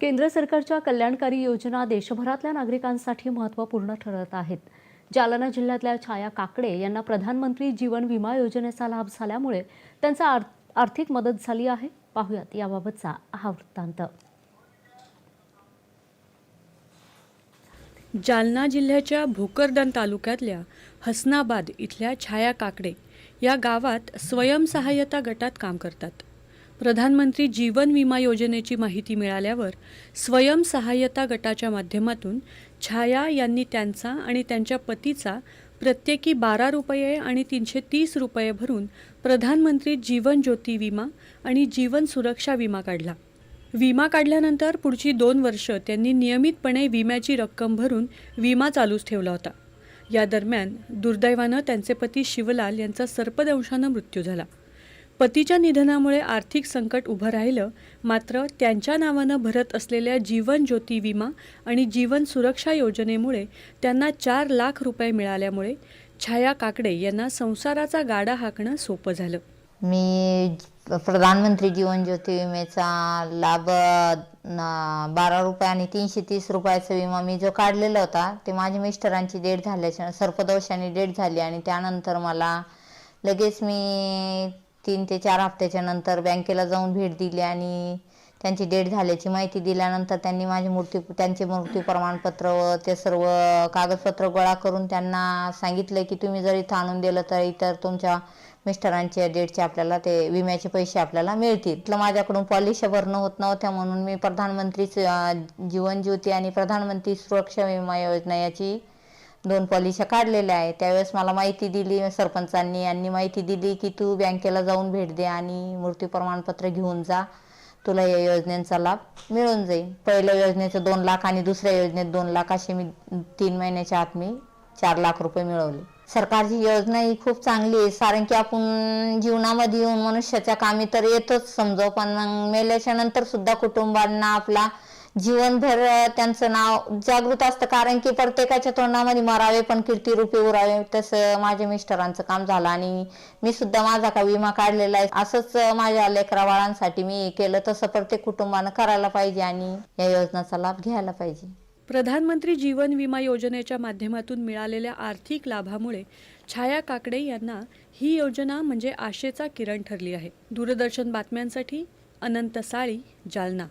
केंद्र सरकारच्या कल्याणकारी योजना देशभरातल्या नागरिकांसाठी महत्त्वपूर्ण ठरत आहेत. जालना जिल्ह्यातल्या छाया काकडे यांना प्रधानमंत्री जीवन विमा योजनेचा लाभ झाल्यामुळे त्यांचा आर् आर्थिक मदत झाली आहे. पाहुयात याबाबतचा हा वृत्तांत. जालना जिल्ह्याच्या भोकरदन तालुक्यातल्या हसनाबाद इथल्या छाया काकडे या गावात स्वयंसहाय्यता गटात काम करतात. प्रधानमंत्री जीवन विमा योजनेची माहिती मिळाल्यावर स्वयंसहाय्यता गटाच्या माध्यमातून छाया यांनी त्यांचा आणि त्यांच्या पतीचा प्रत्येकी बारा रुपये आणि तीनशे तीस रुपये भरून प्रधानमंत्री जीवन ज्योती विमा आणि जीवन सुरक्षा विमा काढला. विमा काढल्यानंतर पुढची दोन वर्ष त्यांनी नियमितपणे विम्याची रक्कम भरून विमा चालूच ठेवला होता. या दरम्यान दुर्दैवानं त्यांचे पती शिवलाल यांचा सर्पदंशानं मृत्यू झाला. पतीच्या निधनामुळे आर्थिक संकट उभं राहिलं मात्र त्यांच्या नावानं भरत असलेल्या जीवन ज्योती विमा आणि जीवन सुरक्षा योजनेमुळे त्यांना चार लाख रुपये मिळाल्यामुळे छाया काकडे यांना संसाराचा गाडा हाकणं सोपं झालं. मी प्रधानमंत्री जीवन ज्योती विम्याचा लाभ बारा रुपये आणि तीनशे तीस रुपयाचा विमा मी जो काढलेला होता ते माझ्या मिस्टरांची डेट झाल्याच्या सर्पदोषाने डेट झाली आणि त्यानंतर मला लगेच मी तीन ते चार हफ्त्याच्या नंतर बँकेला जाऊन भेट दिली आणि त्यांची डेट झाल्याची माहिती दिल्यानंतर त्यांनी माझे मृत्यू त्यांचे मृत्यू प्रमाणपत्र व ते सर्व कागदपत्र गोळा करून त्यांना सांगितलं की तुम्ही जरी इथं दिलं तर इतर तुमच्या मिस्टरांच्या डेटचे आपल्याला ते विम्याचे पैसे आपल्याला मिळतील. तर माझ्याकडून पॉलिशी भरणं होत नव्हत्या म्हणून मी प्रधानमंत्री जीवन ज्योती आणि प्रधानमंत्री सुरक्षा विमा योजना याची दोन पॉलिशा काढलेल्या आहे त्यावेळेस मला माहिती दिली सरपंचांनी यांनी माहिती दिली की तू बँकेला जाऊन भेट दे आणि मृत्यू प्रमाणपत्र घेऊन जा. तुला या योजनेचा लाभ मिळून जाईल. पहिल्या योजनेचं दोन लाख आणि दुसऱ्या योजनेत दोन लाख असे मी तीन महिन्याच्या आत मी चार लाख रुपये मिळवले. सरकारची योजना ही खूप चांगली आहे. कारण की आपण जीवनामध्ये येऊन मनुष्याच्या कामी तर येतोच समजो पण मग मेल्याच्या नंतर सुद्धा कुटुंबांना आपला जीवनभर त्यांचं नाव जागृत असतं. कारण की प्रत्येकाच्या तोंडामध्ये मरावे पण कीर्ती कीर्तिरूपी उरावे. तसं माझ्या मिस्टरांचं काम झालं आणि मी सुद्धा माझा का विमा काढलेला आहे. असंच माझ्या लेकरा बाळांसाठी मी केलं. तसं प्रत्येक कुटुंबानं करायला पाहिजे आणि या योजनेचा लाभ घ्यायला पाहिजे. प्रधानमंत्री जीवन विमा योजनेच्या माध्यमातून मिळालेल्या आर्थिक लाभामुळे छाया काकडे यांना ही योजना म्हणजे आशेचा किरण ठरली आहे. दूरदर्शन बातम्यांसाठी अनंत साळी जालना.